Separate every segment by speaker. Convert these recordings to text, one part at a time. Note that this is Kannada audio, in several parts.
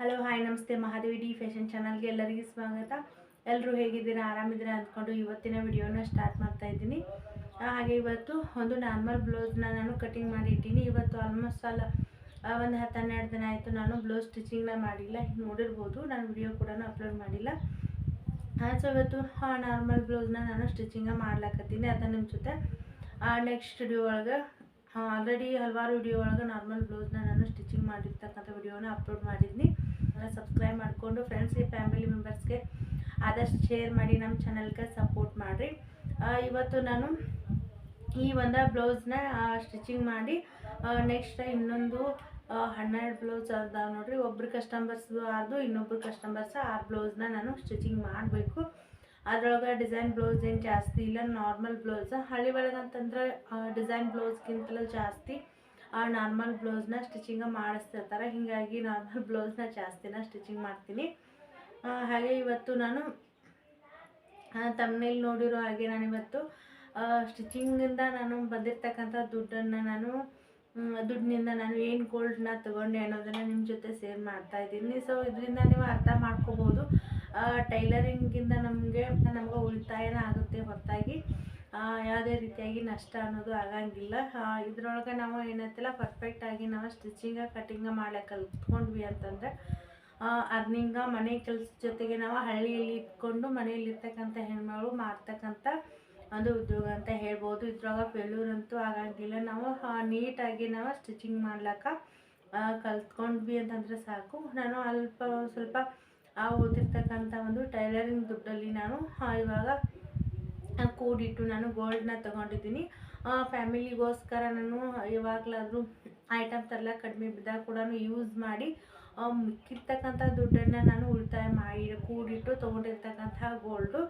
Speaker 1: ಹಲೋ ಹಾಯ್ ನಮಸ್ತೆ, ಮಹಾದೇವಿ ಡಿ ಫ್ಯಾಷನ್ ಚಾನಲ್ಗೆ ಎಲ್ಲರಿಗೂ ಸ್ವಾಗತ. ಎಲ್ಲರೂ ಹೇಗಿದ್ದೀರಾ? ಆರಾಮಿದ್ದೀರಾ ಅಂದ್ಕೊಂಡು ಇವತ್ತಿನ ವಿಡಿಯೋನ ಸ್ಟಾರ್ಟ್ ಮಾಡ್ತಾ ಇದ್ದೀನಿ. ಹಾಗೆ ಇವತ್ತು ಒಂದು ನಾರ್ಮಲ್ ಬ್ಲೌಸ್ನ ನಾನು ಕಟಿಂಗ್ ಮಾಡಿ ಇಟ್ಟೀನಿ. ಇವತ್ತು ಆಲ್ಮೋಸ್ಟ್ ಆಲ್ ಒಂದು ಹತ್ತು ಹನ್ನೆರಡು ದಿನ ಆಯಿತು ನಾನು ಬ್ಲೌಸ್ ಸ್ಟಿಚಿಂಗ್ನ ಮಾಡಿಲ್ಲ. ನೋಡಿರ್ಬೋದು, ನಾನು ವಿಡಿಯೋ ಕೂಡ ಅಪ್ಲೋಡ್ ಮಾಡಿಲ್ಲ. ಸೊ ಇವತ್ತು ನಾರ್ಮಲ್ ಬ್ಲೌಸ್ನ ನಾನು ಸ್ಟಿಚಿಂಗ ಮಾಡ್ಲಾಕತ್ತೀನಿ. ಅದನ್ನು ನಿಮ್ಮ ಜೊತೆ. ನೆಕ್ಸ್ಟ್ ವಿಡಿಯೋ ಒಳಗೆ ಆಲ್ರೆಡಿ ಹಲವಾರು ವಿಡಿಯೋ ಒಳಗೆ ನಾರ್ಮಲ್ ಬ್ಲೌಸ್ನ ನಾನು ಸ್ಟಿಚಿಂಗ್ ಮಾಡಿರ್ತಕ್ಕಂಥ ವಿಡಿಯೋನ ಅಪ್ಲೋಡ್ ಮಾಡಿದ್ದೀನಿ ಸಬ್ಸ್ಕ್ರೈಬ್ ಮಾಡಿಕೊಂಡು ಫ್ರೆಂಡ್ಸ್ಗೆ ಫ್ಯಾಮಿಲಿ ಮೆಂಬರ್ಸ್ಗೆ ಆದಷ್ಟು ಶೇರ್ ಮಾಡಿ ನಮ್ಮ ಚಾನಲ್ಗೆ ಸಪೋರ್ಟ್ ಮಾಡಿರಿ. ಇವತ್ತು ನಾನು ಈ ಒಂದು ಬ್ಲೌಸ್ನ ಸ್ಟಿಚಿಂಗ್ ಮಾಡಿ ನೆಕ್ಸ್ಟ್ ಇನ್ನೊಂದು ಹನ್ನೆರಡು ಬ್ಲೌಸ್ ಅದಾವ ನೋಡ್ರಿ. ಒಬ್ರು ಕಸ್ಟಮರ್ಸ್ ಆರ್ದು, ಇನ್ನೊಬ್ರು ಕಸ್ಟಮರ್ಸ್ ಆ ಬ್ಲೌಸ್ನ ನಾನು ಸ್ಟಿಚಿಂಗ್ ಮಾಡಬೇಕು. ಅದ್ರೊಳಗೆ ಡಿಸೈನ್ ಬ್ಲೌಸ್ ಏನು ಜಾಸ್ತಿ ಇಲ್ಲ ನಾರ್ಮಲ್ ಬ್ಲೌಸ್ ಹಳ್ಳಿ ಒಳಗೆ ಅಂತಂದ್ರೆ ಡಿಸೈನ್ ಬ್ಲೌಸ್ಗಿಂತಲೂ ಜಾಸ್ತಿ ನಾರ್ಮಲ್ ಬ್ಲೌಸ್ನ ಸ್ಟಿಚಿಂಗ ಮಾಡಿಸ್ತಿರ್ತಾರೆ. ಹೀಗಾಗಿ ನಾರ್ಮಲ್ ಬ್ಲೌಸ್ನ ಜಾಸ್ತಿನ ಸ್ಟಿಚಿಂಗ್ ಮಾಡ್ತೀನಿ. ಆ, ಹಾಗೆ ಇವತ್ತು ನಾನು ತಮ್ಮನೇಲಿ ನೋಡಿರೋ ಹಾಗೆ ನಾನು ಇವತ್ತು ಸ್ಟಿಚಿಂಗಿಂದ ನಾನು ಬಂದಿರ್ತಕ್ಕಂಥ ದುಡ್ಡನ್ನು ನಾನು ದುಡ್ಡಿನಿಂದ ನಾನು ಏನು ಗೋಲ್ಡ್ನ ತೊಗೊಂಡೆ ಅನ್ನೋದನ್ನು ನಿಮ್ಮ ಜೊತೆ ಸೇರ್ ಮಾಡ್ತಾ ಇದ್ದೀನಿ. ಸೊ ಇದರಿಂದ ನೀವು ಅರ್ಥ ಮಾಡ್ಕೋಬೋದು. ಟೈಲರಿಂಗಿಂದ ನಮಗೆ ನಮಗೆ ಉಳಿತಾಯನ ಆಗುತ್ತೆ ಹೊರತಾಗಿ. ಆ, ಯಾವುದೇ ರೀತಿಯಾಗಿ ನಷ್ಟ ಅನ್ನೋದು ಆಗಂಗಿಲ್ಲ. ಇದ್ರೊಳಗೆ ನಾವು ಏನೈತಿಲ್ಲ ಪರ್ಫೆಕ್ಟಾಗಿ ನಾವು ಸ್ಟಿಚಿಂಗ ಕಟಿಂಗ ಮಾಡ್ಲಿಕ್ಕೆ ಕಲ್ತ್ಕೊಂಡ್ವಿ ಅಂತಂದರೆ ಅರ್ನಿಂಗ ಮನೆ ಕೆಲಸ ಜೊತೆಗೆ ನಾವು ಹಳ್ಳಿಯಲ್ಲಿ ಇದ್ಕೊಂಡು ಮನೆಯಲ್ಲಿ ಇರ್ತಕ್ಕಂಥ ಹೆಣ್ಮಗಳು ಮಾಡ್ತಕ್ಕಂಥ ಒಂದು ಉದ್ಯೋಗ ಅಂತ ಹೇಳ್ಬೋದು. ಇದ್ರೊಳಗೆ ಫೇಲ್ಯೂರ್ ಆಗಂಗಿಲ್ಲ. ನಾವು ನೀಟಾಗಿ ನಾವು ಸ್ಟಿಚಿಂಗ್ ಮಾಡ್ಲಕ್ಕ ಕಲ್ತ್ಕೊಂಡ್ವಿ ಅಂತಂದರೆ ಸಾಕು. ನಾನು ಅಲ್ಪ, ಸ್ವಲ್ಪ, ಆ, ಓದಿರ್ತಕ್ಕಂಥ ಒಂದು ಟೈಲರಿಂಗ್ ದುಡ್ಡಲ್ಲಿ ನಾನು ಇವಾಗ ಕೂಡಿಟ್ಟು ನಾನು ಗೋಲ್ಡ್ನ ತೊಗೊಂಡಿದ್ದೀನಿ. ಫ್ಯಾಮಿಲಿಗೋಸ್ಕರ ನಾನು ಯಾವಾಗಲಾದರೂ ಐಟಮ್ ತರಲ ಕಡಿಮೆ ಬಿದ್ದಾಗ ಕೂಡ ಯೂಸ್ ಮಾಡಿ ಮಿಕ್ಕಿರ್ತಕ್ಕಂಥ ದುಡ್ಡನ್ನು ನಾನು ಉಳಿತಾಯ ಮಾಡಿ, ಕೂಡಿಟ್ಟು ತೊಗೊಂಡಿರ್ತಕ್ಕಂಥ ಗೋಲ್ಡು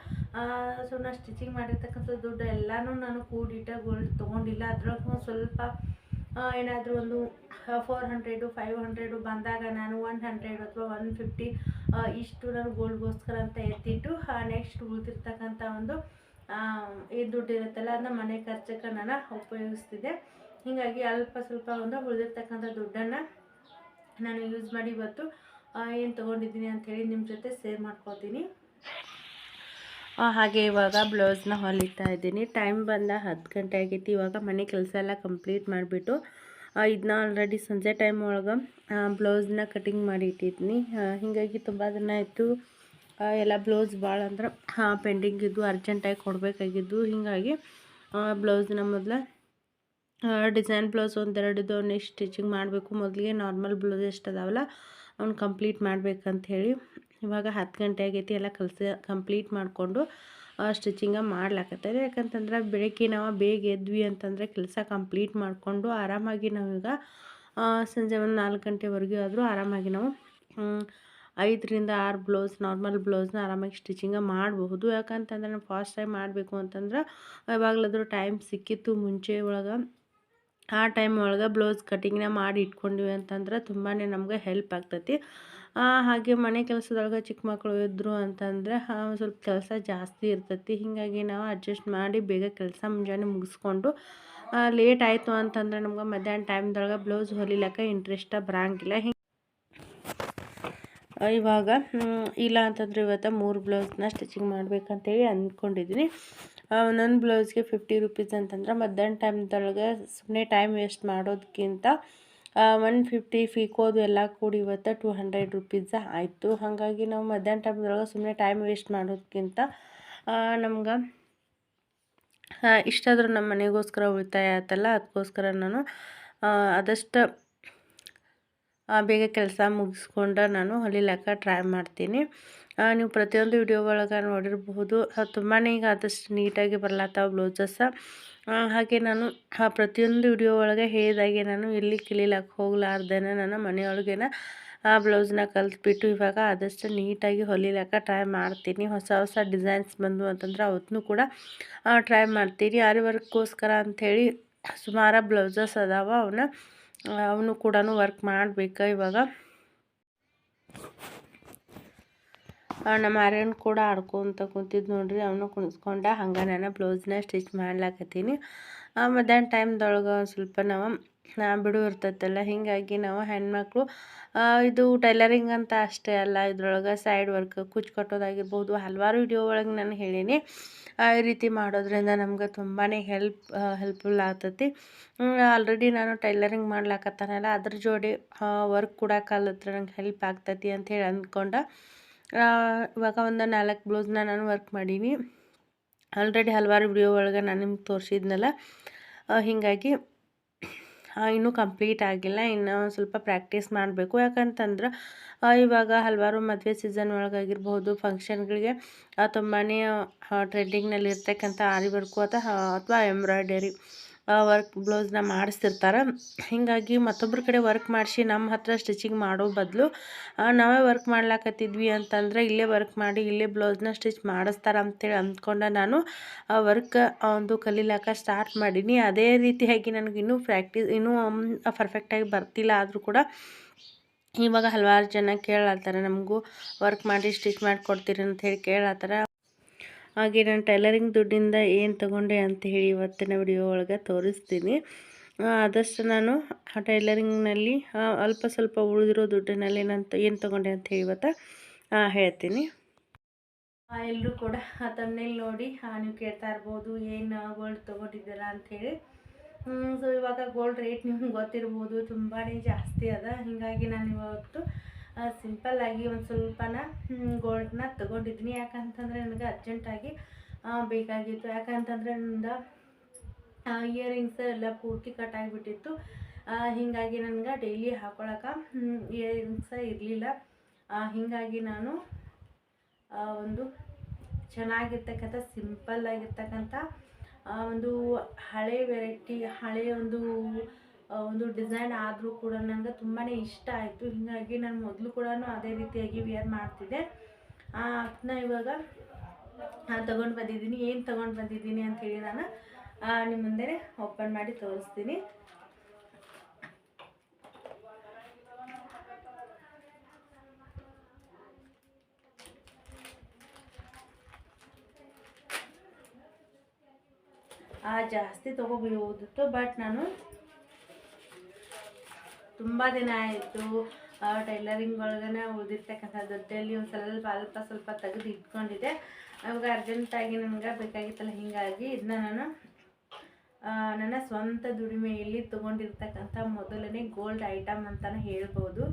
Speaker 1: ಸೊ ನಾನು ಸ್ಟಿಚಿಂಗ್ ಮಾಡಿರ್ತಕ್ಕಂಥ ದುಡ್ಡು ಎಲ್ಲನೂ ನಾನು ಕೂಡಿಟ್ಟ ಗೋಲ್ಡ್ ತೊಗೊಂಡಿಲ್ಲ. ಅದ್ರೊಳಗೆ ಸ್ವಲ್ಪ ಏನಾದರೂ ಒಂದು ಫೋರ್ ಹಂಡ್ರೆಡು ಫೈವ್ ಹಂಡ್ರೆಡು ಬಂದಾಗ ನಾನು ಒನ್ ಹಂಡ್ರೆಡ್ ಅಥವಾ ಒನ್ ಫಿಫ್ಟಿ ಇಷ್ಟು ನಾನು ಗೋಲ್ಡ್ಗೋಸ್ಕರ ಅಂತ ಎತ್ತಿಟ್ಟು ನೆಕ್ಸ್ಟ್ ಉಳಿದಿರ್ತಕ್ಕಂಥ ಒಂದು ಏನು ದುಡ್ಡು ಇರುತ್ತಲ್ಲ, ಅದನ್ನ ಮನೆ ಖರ್ಚಕ್ಕೆ ನಾನು ಉಪಯೋಗಿಸ್ತಿದ್ದೆ. ಹೀಗಾಗಿ ಅಲ್ಪ ಸ್ವಲ್ಪ ಒಂದು ಉಳಿದಿರ್ತಕ್ಕಂಥ ದುಡ್ಡನ್ನು ನಾನು ಯೂಸ್ ಮಾಡಿ ಇವತ್ತು ಏನು ತೊಗೊಂಡಿದ್ದೀನಿ ಅಂಥೇಳಿ ನಿಮ್ಮ ಜೊತೆ ಸೇವ್ ಮಾಡ್ಕೊತೀನಿ. ಹಾಗೆ ಇವಾಗ ಬ್ಲೌಸ್ನ ಹೊಲಿತಾ ಇದ್ದೀನಿ. ಟೈಮ್ ಬಂದ ಹತ್ತು ಗಂಟೆ ಆಗೈತಿ ಇವಾಗ ಮನೆ ಕೆಲಸ ಎಲ್ಲ ಕಂಪ್ಲೀಟ್ ಮಾಡಿಬಿಟ್ಟು ಇದನ್ನ ಆಲ್ರೆಡಿ ಸಂಜೆ ಟೈಮ್ ಒಳಗೆ ಬ್ಲೌಸ್ನ ಕಟಿಂಗ್ ಮಾಡಿ ಇಟ್ಟಿದ್ದೀನಿ. ಹೀಗಾಗಿ ತುಂಬ ದಿನ ಆಯಿತು. ಎಲ್ಲ ಬ್ಲೌಸ್ ಭಾಳ ಅಂದ್ರೆ ಪೆಂಡಿಂಗ್ ಇದ್ದು ಅರ್ಜೆಂಟಾಗಿ ಕೊಡಬೇಕಾಗಿದ್ದು. ಹೀಗಾಗಿ ಬ್ಲೌಸ್ನ ಮೊದಲು ಡಿಸೈನ್ ಬ್ಲೌಸ್ ಒಂದೆರಡು ಇದು ನೆಕ್ಸ್ಟ್ ಸ್ಟಿಚಿಂಗ್ ಮಾಡಬೇಕು ಮೊದಲಿಗೆ ನಾರ್ಮಲ್ ಬ್ಲೌಸ್ ಎಷ್ಟು ಅದಾವಲ್ಲ, ಅವ್ನು ಕಂಪ್ಲೀಟ್ ಮಾಡ್ಬೇಕಂತ ಹೇಳಿ, ಇವಾಗ ಹತ್ತು ಗಂಟೆ ಆಗೈತಿ ಎಲ್ಲ ಕಲ್ಸ ಕಂಪ್ಲೀಟ್ ಮಾಡಿಕೊಂಡು ಸ್ಟಿಚಿಂಗ ಮಾಡ್ಲಾಕತ್ತಾರೆ. ಯಾಕಂತಂದ್ರೆ ಬೆಳಗ್ಗೆ ನಾವು ಬೇಗ ಎದ್ವಿ ಅಂತಂದರೆ ಕೆಲಸ ಕಂಪ್ಲೀಟ್ ಮಾಡಿಕೊಂಡು ಆರಾಮಾಗಿ ನಾವೀಗ ಸಂಜೆ ಒಂದು ನಾಲ್ಕು ಗಂಟೆವರೆಗೂ ಆದರೂ ಆರಾಮಾಗಿ ನಾವು ಐದರಿಂದ ಆರು ಬ್ಲೌಸ್, ನಾರ್ಮಲ್ ಬ್ಲೌಸ್ನ ಆರಾಮಾಗಿ ಸ್ಟಿಚಿಂಗ ಮಾಡಬಹುದು. ಯಾಕಂತಂದ್ರೆ ನಾನು ಫಾಸ್ಟ್ ಟೈಮ್ ಮಾಡಬೇಕು ಅಂತಂದ್ರೆ ಯಾವಾಗಲಾದರೂ ಟೈಮ್ ಸಿಕ್ಕಿತ್ತು ಮುಂಚೆ ಒಳಗೆ. ಆ ಟೈಮ್ ಒಳಗೆ ಬ್ಲೌಸ್ ಕಟಿಂಗ್ನ ಮಾಡಿ ಇಟ್ಕೊಂಡಿವಿ ಅಂತಂದ್ರೆ ತುಂಬಾ ನಮ್ಗೆ ಹೆಲ್ಪ್ ಆಗ್ತೈತಿ. ಹಾಗೆ ಮನೆ ಕೆಲಸದೊಳಗೆ ಚಿಕ್ಕ ಮಕ್ಕಳು ಇದ್ದರು ಅಂತಂದರೆ ಸ್ವಲ್ಪ ಕೆಲಸ ಜಾಸ್ತಿ ಇರ್ತೈತಿ. ಹೀಗಾಗಿ ನಾವು ಅಡ್ಜಸ್ಟ್ ಮಾಡಿ ಬೇಗ ಕೆಲಸ ಮುಂಜಾನೆ ಮುಗಿಸ್ಕೊಂಡು ಲೇಟ್ ಆಯಿತು ಅಂತಂದ್ರೆ ನಮ್ಗೆ ಮಧ್ಯಾಹ್ನ ಟೈಮ್ದೊಳಗೆ ಬ್ಲೌಸ್ ಹೊಲಿಲಕ್ಕ ಇಂಟ್ರೆಸ್ಟ ಬರಂಗಿಲ್ಲ ಹಿಂಗೆ ಇವಾಗ ಇಲ್ಲ ಅಂತಂದ್ರೆ ಇವತ್ತು ಮೂರು ಬ್ಲೌಸ್ನ ಸ್ಟಿಚಿಂಗ್ ಮಾಡ್ಬೇಕಂತೇಳಿ ಅಂದ್ಕೊಂಡಿದ್ದೀನಿ ಒಂದೊಂದು ಬ್ಲೌಸ್ಗೆ ಫಿಫ್ಟಿ ರುಪೀಸ್ ಅಂತಂದ್ರೆ ಮಧ್ಯಾಹ್ನ ಟೈಮ್ದೊಳಗೆ ಸುಮ್ಮನೆ ಟೈಮ್ ವೇಸ್ಟ್ ಮಾಡೋದಕ್ಕಿಂತ ಒನ್ ಫಿಫ್ಟಿ ಫೀಕೋದು ಎಲ್ಲ ಕೂಡಿ ಇವತ್ತು ಟೂ ಹಂಡ್ರೆಡ್ ರುಪೀಸ್ ಆಯಿತು. ಹಾಗಾಗಿ ನಾವು ಮಧ್ಯಾಹ್ನ ಟೈಮ್ದೊಳಗೆ ಸುಮ್ಮನೆ ಟೈಮ್ ವೇಸ್ಟ್ ಮಾಡೋದಕ್ಕಿಂತ ನಮ್ಗೆ ಇಷ್ಟಾದರೂ ನಮ್ಮ ಮನೆಗೋಸ್ಕರ ಉಳಿತಾಯ ಆಯ್ತಲ್ಲ ಅದಕ್ಕೋಸ್ಕರ ನಾನು ಆದಷ್ಟು ಬೇಗ ಕೆಲಸ ಮುಗಿಸ್ಕೊಂಡು ನಾನು ಹೊಲಿಲಕ್ಕ ಟ್ರೈ ಮಾಡ್ತೀನಿ. ನೀವು ಪ್ರತಿಯೊಂದು ವಿಡಿಯೋ ಒಳಗೆ ನೋಡಿರಬಹುದು. ತುಂಬಾ ಈಗ ಆದಷ್ಟು ನೀಟಾಗಿ ಬರ್ಲತ್ತಾವ ಬ್ಲೌಸಸ್ಸ ಹಾಗೆ ನಾನು, ಆ, ಪ್ರತಿಯೊಂದು ವಿಡಿಯೋ ಒಳಗೆ ಹೇಳಿದಾಗೆ ನಾನು ಎಲ್ಲಿ ಕಲೀಲಕ್ಕೆ ಹೋಗ್ಲಾರ್ದೇನೆ ನಾನು ಮನೆಯೊಳಗೇನ, ಆ ಬ್ಲೌಸ್ನ ಕಲಿತ್ಬಿಟ್ಟು ಇವಾಗ ಆದಷ್ಟು ನೀಟಾಗಿ ಹೊಲಿಲಕ್ಕ ಟ್ರೈ ಮಾಡ್ತೀನಿ. ಹೊಸ ಹೊಸ ಡಿಸೈನ್ಸ್ ಬಂದು ಅಂತಂದ್ರೆ ಅವತ್ತೂ ಕೂಡ ಟ್ರೈ ಮಾಡ್ತೀನಿ. ಆರಿ ವರ್ಕ್ಗೋಸ್ಕರ ಅಂಥೇಳಿ ಸುಮಾರು ಬ್ಲೌಸಸ್ ಅದಾವ ಅವನ್ನ ಅವನು ಕೂಡ ವರ್ಕ್ ಮಾಡಬೇಕು ಇವಾಗ. ನಮ್ಮ ಆರ್ಯನ್ ಕೂಡ ಆಡ್ಕೊತ ಕುಂತಿದ್ದು ನೋಡ್ರಿ, ಅವನು ಕುಣಿಸ್ಕೊಂಡ ಹಂಗೆ ನಾನು ಬ್ಲೌಸ್ನ ಸ್ಟಿಚ್ ಮಾಡ್ಲಾಕತ್ತೀನಿ. ಮಧ್ಯಾಹ್ನ ಟೈಮ್ದೊಳಗೆ ಸ್ವಲ್ಪ ನಾವು ಬಿಡು ಇರ್ತೈತಲ್ಲ, ಹೀಗಾಗಿ ನಾವು ಹೆಣ್ಮಕ್ಳು ಇದು ಟೈಲರಿಂಗ್ ಅಂತ ಅಷ್ಟೇ ಅಲ್ಲ, ಇದ್ರೊಳಗೆ ಸೈಡ್ ವರ್ಕ್ ಕುಚ್ಚು ಕಟ್ಟೋದಾಗಿರ್ಬೋದು, ಹಲವಾರು ವಿಡಿಯೋ ಒಳಗೆ ನಾನು ಹೇಳೀನಿ. ಈ ರೀತಿ ಮಾಡೋದ್ರಿಂದ ನಮ್ಗೆ ತುಂಬಾ ಹೆಲ್ಪ್ ಹೆಲ್ಪ್ಫುಲ್ ಆಗ್ತೈತಿ. ಆಲ್ರೆಡಿ ನಾನು ಟೈಲರಿಂಗ್ ಮಾಡ್ಲಾಕತ್ತಾನಲ್ಲ, ಅದ್ರ ಜೋಡಿ ವರ್ಕ್ ಕೂಡ ಕಲಿತ್ರೆ ನಂಗೆ ಹೆಲ್ಪ್ ಆಗ್ತೈತಿ ಅಂತ ಹೇಳಿ ಅಂದ್ಕೊಂಡ ಇವಾಗ ಒಂದು ನಾಲ್ಕು ಬ್ಲೌಸ್ನ ನಾನು ವರ್ಕ್ ಮಾಡೀನಿ. ಆಲ್ರೆಡಿ ಹಲವಾರು ವಿಡಿಯೋ ಒಳಗೆ ನಾನು ನಿಮ್ಗೆ ತೋರಿಸಿದ್ನಲ್ಲ ಹೀಗಾಗಿ ಇನ್ನೂ ಕಂಪ್ಲೀಟ್ ಆಗಿಲ್ಲ, ಇನ್ನೂ ಸ್ವಲ್ಪ ಪ್ರಾಕ್ಟೀಸ್ ಮಾಡಬೇಕು. ಯಾಕಂತಂದ್ರೆ ಇವಾಗ ಹಲವಾರು ಮದುವೆ ಸೀಸನ್ ಒಳಗಾಗಿರ್ಬೋದು ಫಂಕ್ಷನ್ಗಳಿಗೆ ತುಂಬಾ ಟ್ರೆಂಡಿಂಗ್ನಲ್ಲಿ ಇರ್ತಕ್ಕಂಥ ಆರಿ ವರ್ಕು ಅಥವಾ ಅಥವಾ ಎಂಬ್ರಾಯ್ಡರಿ. ವರ್ಕ್ ಬ್ಲೌಸ್ನ ಮಾಡಿಸ್ತಿರ್ತಾರೆ ಹೀಗಾಗಿ ಮತ್ತೊಬ್ಬರ ಕಡೆ ವರ್ಕ್ ಮಾಡಿಸಿ ನಮ್ಮ ಹತ್ರ ಸ್ಟಿಚಿಂಗ್ ಮಾಡೋ ಬದಲು ನಾವೇ ವರ್ಕ್ ಮಾಡ್ಲಾಕತ್ತಿದ್ವಿ ಅಂತಂದರೆ ಇಲ್ಲೇ ವರ್ಕ್ ಮಾಡಿ ಇಲ್ಲೇ ಬ್ಲೌಸ್ನ ಸ್ಟಿಚ್ ಮಾಡಿಸ್ತಾರೆ ಅಂತೇಳಿ ಅಂದ್ಕೊಂಡು ನಾನು, ಆ ವರ್ಕ್ ಒಂದು ಕಲೀಲಾಕ ಸ್ಟಾರ್ಟ್ ಮಾಡೀನಿ. ಅದೇ ರೀತಿಯಾಗಿ ನನಗೆ ಇನ್ನೂ ಪ್ರಾಕ್ಟೀಸ್ ಇನ್ನೂ ಪರ್ಫೆಕ್ಟಾಗಿ ಬರ್ತಿಲ್ಲ ಆದರೂ ಕೂಡ ಇವಾಗ ಹಲವಾರು ಜನ ಕೇಳತ್ತಾರೆ ನಮಗೂ ವರ್ಕ್ ಮಾಡಿ ಸ್ಟಿಚ್ ಮಾಡಿಕೊಡ್ತೀರಿ ಅಂತ ಹೇಳಿ ಕೇಳತ್ತಾರೆ ಹಾಗೆ ನಾನು ಟೈಲರಿಂಗ್ ದುಡ್ಡಿಂದ ಏನು ತೊಗೊಂಡೆ ಅಂತ ಹೇಳಿ ಇವತ್ತಿನ ವಿಡಿಯೋ ಒಳಗೆ ತೋರಿಸ್ತೀನಿ. ಆದಷ್ಟು ನಾನು ಟೈಲರಿಂಗ್ನಲ್ಲಿ ಅಲ್ಪ ಸ್ವಲ್ಪ ಉಳಿದಿರೋ ದುಡ್ಡಿನಲ್ಲಿ ನಾನು ಏನು ತೊಗೊಂಡೆ ಅಂತ ಹೇಳಿ ಇವತ್ತು ಹೇಳ್ತೀನಿ. ಎಲ್ಲರೂ ಕೂಡ ಆ ತಮ್ಮನೇಲಿ ನೋಡಿ ನೀವು ಕೇಳ್ತಾ ಇರ್ಬೋದು, ಏನು ಗೋಲ್ಡ್ ತೊಗೊಂಡಿದ್ದೀರಾ ಅಂಥೇಳಿ ಸೊ ಇವಾಗ ಗೋಲ್ಡ್ ರೇಟ್ ನಿಮ್ಗೆ ಗೊತ್ತಿರ್ಬೋದು ತುಂಬಾ ಜಾಸ್ತಿ ಅದ. ಹೀಗಾಗಿ ನಾನು ಇವತ್ತು ಸಿಂಪಲ್ಲಾಗಿ ಒಂದು ಸ್ವಲ್ಪನ ಗೋಲ್ಡ್ನ ತೊಗೊಂಡಿದ್ದೀನಿ. ಯಾಕಂತಂದರೆ ನನಗೆ ಅರ್ಜೆಂಟಾಗಿ ಬೇಕಾಗಿತ್ತು. ಯಾಕಂತಂದರೆ ನನ್ನ ಇಯರಿಂಗ್ಸ್ ಎಲ್ಲ ಪೂರ್ತಿ ಕಟ್ ಆಗಿಬಿಟ್ಟಿತ್ತು. ಹೀಗಾಗಿ ನನಗೆ ಡೈಲಿ ಹಾಕೊಳಕ್ಕೆ ಇಯರಿಂಗ್ಸ ಇರಲಿಲ್ಲ. ಹೀಗಾಗಿ ನಾನು ಒಂದು ಚೆನ್ನಾಗಿರ್ತಕ್ಕಂಥ ಸಿಂಪಲ್ಲಾಗಿರ್ತಕ್ಕಂಥ ಒಂದು ಹಳೆ ವೆರೈಟಿ ಹಳೆಯ ಒಂದು ಒಂದು ಡಿಸೈನ್ ಆದರೂ ಕೂಡ ನನಗೆ ತುಂಬಾ ಇಷ್ಟ ಆಯಿತು. ಹೀಗಾಗಿ ನಾನು ಮೊದಲು ಕೂಡ ಅದೇ ರೀತಿಯಾಗಿ ವಿಯರ್ ಮಾಡ್ತಿದ್ದೆ. ಅದನ್ನ ಇವಾಗ ತೊಗೊಂಡು ಬಂದಿದ್ದೀನಿ. ಏನು ತೊಗೊಂಡು ಬಂದಿದ್ದೀನಿ ಅಂಥೇಳಿ ನಾನು ನಿಮ್ಮ ಮುಂದೆ ಓಪನ್ ಮಾಡಿ ತೋರಿಸ್ತೀನಿ. ಜಾಸ್ತಿ ತೊಗೋಬೋದಿತ್ತು ಬಟ್ ನಾನು ತುಂಬ ದಿನ ಆಯಿತು ಟೈಲರಿಂಗ್ ಒಳಗನೆ ಉಳಿದಿರ್ತಕ್ಕಂಥ ದುಡ್ಡಲ್ಲಿ ಒಂದು ಸ್ವಲ್ಪ ಅಲ್ಪ ಸ್ವಲ್ಪ ತೆಗೆದು ಇಟ್ಕೊಂಡಿದ್ದೆ. ಅವಾಗ ಅರ್ಜೆಂಟಾಗಿ ನನಗೆ ಬೇಕಾಗಿತ್ತಲ್ಲ, ಹೀಗಾಗಿ ಇದನ್ನ ನಾನು ನನ್ನ ಸ್ವಂತ ದುಡಿಮೆಯಲ್ಲಿ ತೊಗೊಂಡಿರ್ತಕ್ಕಂಥ ಮೊದಲನೇ ಗೋಲ್ಡ್ ಐಟಮ್ ಅಂತಲೇ ಹೇಳ್ಬೋದು.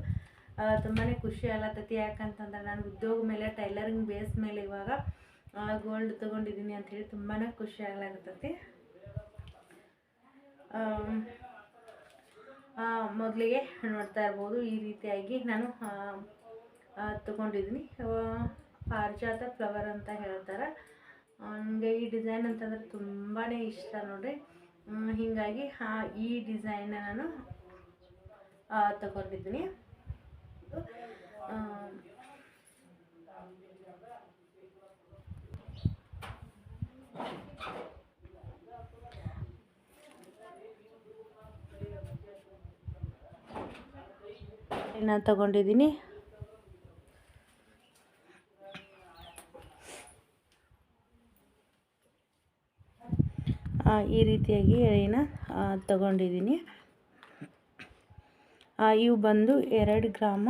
Speaker 1: ತುಂಬಾ ಖುಷಿ ಆಗತ್ತತಿ ಯಾಕಂತಂದ್ರೆ ನಾನು ಉದ್ಯೋಗ ಮೇಲೆ ಟೈಲರಿಂಗ್ ಬೇಸ್ ಮೇಲೆ ಇವಾಗ ಗೋಲ್ಡ್ ತೊಗೊಂಡಿದ್ದೀನಿ ಅಂಥೇಳಿ ತುಂಬಾ ಖುಷಿ ಆಗ್ಲಾಗತ್ತತಿ ಮೊದಲಿಗೆ ನೋಡ್ತಾ ಇರ್ಬೋದು. ಈ ರೀತಿಯಾಗಿ ನಾನು ತೊಗೊಂಡಿದ್ದೀನಿ. ಪಾರಿಜಾತ ಫ್ಲವರ್ ಅಂತ ಹೇಳ್ತಾರೆ. ನನಗೆ ಈ ಡಿಸೈನ್ ಅಂತಂದರೆ ತುಂಬಾ ಇಷ್ಟ ನೋಡಿರಿ. ಹೀಗಾಗಿ ಈ ಡಿಸೈನ್ನ ನಾನು ತಗೊಂಡಿದ್ದೀನಿ. ನಾನು ತಗೊಂಡಿದ್ದೀನಿ. ಈ ರೀತಿಯಾಗಿ ಎಳೆನ ತಗೊಂಡಿದ್ದೀನಿ. ಇವು ಬಂದು ಎರಡು ಗ್ರಾಮ.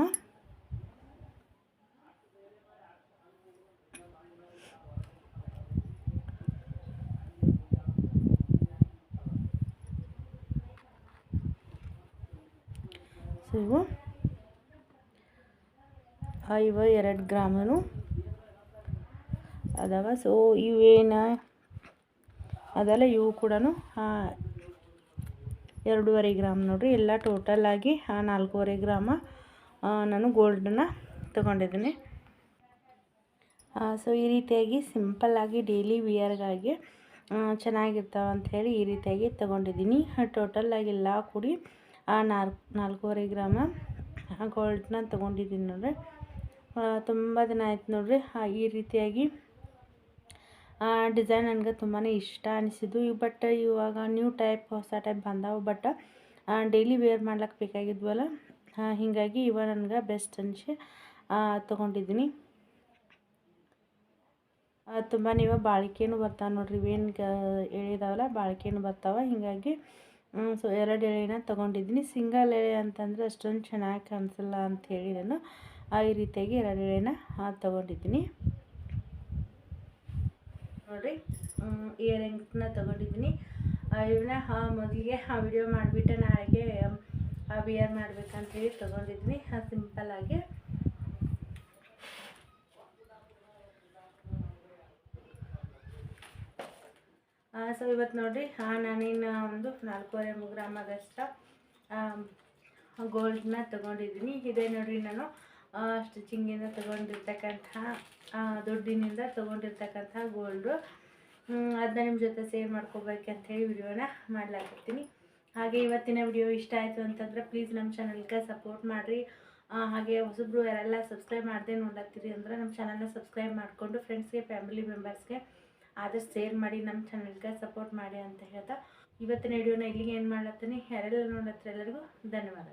Speaker 1: ಸೊ ಇವು ಇವು ಎರಡು ಗ್ರಾಮನು ಅದಾವ. ಸೊ ಇವೇನ? ಅದಲ್ಲ ಇವು ಕೂಡ ಎರಡೂವರೆ ಗ್ರಾಮ್ ನೋಡಿರಿ. ಎಲ್ಲ ಟೋಟಲಾಗಿ ನಾಲ್ಕೂವರೆ ಗ್ರಾಮ ನಾನು ಗೋಲ್ಡನ್ನ ತೊಗೊಂಡಿದ್ದೀನಿ. ಸೊ ಈ ರೀತಿಯಾಗಿ ಸಿಂಪಲ್ಲಾಗಿ ಡೈಲಿ ವಿಯರ್ಗಾಗಿ ಚೆನ್ನಾಗಿರ್ತಾವೆ ಅಂಥೇಳಿ ಈ ರೀತಿಯಾಗಿ ತೊಗೊಂಡಿದ್ದೀನಿ. ಟೋಟಲಾಗಿ ಎಲ್ಲ ಕೂಡಿ ಆ ನಾಲ್ಕು, ನಾಲ್ಕೂವರೆ ಗ್ರಾಮ ಗೋಲ್ಡನ್ನ ತೊಗೊಂಡಿದ್ದೀನಿ ನೋಡಿರಿ. ತುಂಬ ದಿನ ಆಯ್ತು ನೋಡಿರಿ. ಈ ರೀತಿಯಾಗಿ ಡಿಸೈನ್ ನನಗೆ ತುಂಬಾ ಇಷ್ಟ ಅನಿಸಿದ್ದು. ಬಟ್ ಇವಾಗ ನ್ಯೂ ಟೈಪ್ ಹೊಸ ಟೈಪ್ ಬಂದಾವೆ ಬಟ್ ಡೈಲಿ ವೇರ್ ಮಾಡ್ಲಿಕ್ಕೆ ಬೇಕಾಗಿದ್ವಲ್ಲ? ಹೀಗಾಗಿ ಇವ ನನಗೆ ಬೆಸ್ಟ್ ಅನಿಸಿ ತೊಗೊಂಡಿದ್ದೀನಿ. ತುಂಬಾ ಇವ ಬಾಳಿಕೆನೂ ಬರ್ತಾವೆ ನೋಡಿರಿ. ಇವೇನು ಎಳಿದಾವಲ್ಲ, ಬಾಳಿಕೆನೂ ಬರ್ತಾವೆ. ಹೀಗಾಗಿ ಸೊ ಎರಡು ಎಳೆನ ತೊಗೊಂಡಿದ್ದೀನಿ. ಸಿಂಗಲ್ ಎಳೆ ಅಂತಂದರೆ ಅಷ್ಟೊಂದು ಚೆನ್ನಾಗಿ ಕಾಣಿಸಲ್ಲ ಅಂಥೇಳಿ ನಾನು. ಈ ರೀತಿಯಾಗಿ ಎರಡು ಎಳೆನ ತೊಗೊಂಡಿದ್ದೀನಿ. ನೋಡಿರಿ ಇಯರಿಂಗ್ಸ್ನ ತೊಗೊಂಡಿದ್ದೀನಿ. ಇವನ್ನ ಮೊದಲಿಗೆ ವಿಡಿಯೋ ಮಾಡಿಬಿಟ್ಟು ನಾಳೆಗೆ ವಿಯರ್ ಮಾಡ್ಬೇಕಂತೇಳಿ ತೊಗೊಂಡಿದ್ದೀನಿ. ಸಿಂಪಲ್ಲಾಗಿ ಸೊ ಇವತ್ತು ನೋಡಿರಿ ನಾನೇನು ಒಂದು ನಾಲ್ಕೂವರೆ ಗ್ರಾಮ್ ಆಗಷ್ಟು ಗೋಲ್ಡ್ನ ತೊಗೊಂಡಿದ್ದೀನಿ. ಇದೇ ನೋಡಿರಿ ನಾನು. ಸ್ಟಿಚಿಂಗಿಂದ ತೊಗೊಂಡಿರ್ತಕ್ಕಂಥ ದುಡ್ಡಿನಿಂದ ತೊಗೊಂಡಿರ್ತಕ್ಕಂಥ ಗೋಲ್ಡು ಅದನ್ನ ನಿಮ್ಮ ಜೊತೆ ಸೇರ್ ಮಾಡ್ಕೋಬೇಕಂಥೇಳಿ ವಿಡಿಯೋನ ಮಾಡ್ಲಾಕತ್ತೀನಿ. ಹಾಗೆ ಇವತ್ತಿನ ವಿಡಿಯೋ ಇಷ್ಟ ಆಯಿತು ಅಂತಂದ್ರೆ ಪ್ಲೀಸ್ ನಮ್ಮ ಚಾನಲ್ಗೆ ಸಪೋರ್ಟ್ ಮಾಡಿರಿ. ಹಾಗೆ ಹೊಸಬ್ರು ಯಾರೆಲ್ಲ ಸಬ್ಸ್ಕ್ರೈಬ್ ಮಾಡದೆ ನೋಡತ್ತೀರಿ ಅಂದ್ರೆ ನಮ್ಮ ಚಾನಲ್ನ ಸಬ್ಸ್ಕ್ರೈಬ್ ಮಾಡಿಕೊಂಡು ಫ್ರೆಂಡ್ಸ್ಗೆ ಫ್ಯಾಮಿಲಿ ಮೆಂಬರ್ಸ್ಗೆ ಆದಷ್ಟು ಶೇರ್ ಮಾಡಿ ನಮ್ಮ ಚಾನಲ್ಗೆ ಸಪೋರ್ಟ್ ಮಾಡಿ ಅಂತ ಹೇಳ್ತಾ. ಇವತ್ತಿನ ವಿಡಿಯೋನ ಇಲ್ಲಿಗೆ ಏನು ಮಾಡ್ಲತ್ತೀನಿ. ಯಾರೆಲ್ಲ ನೋಡತ್ರ ಎಲ್ಲರಿಗೂ ಧನ್ಯವಾದ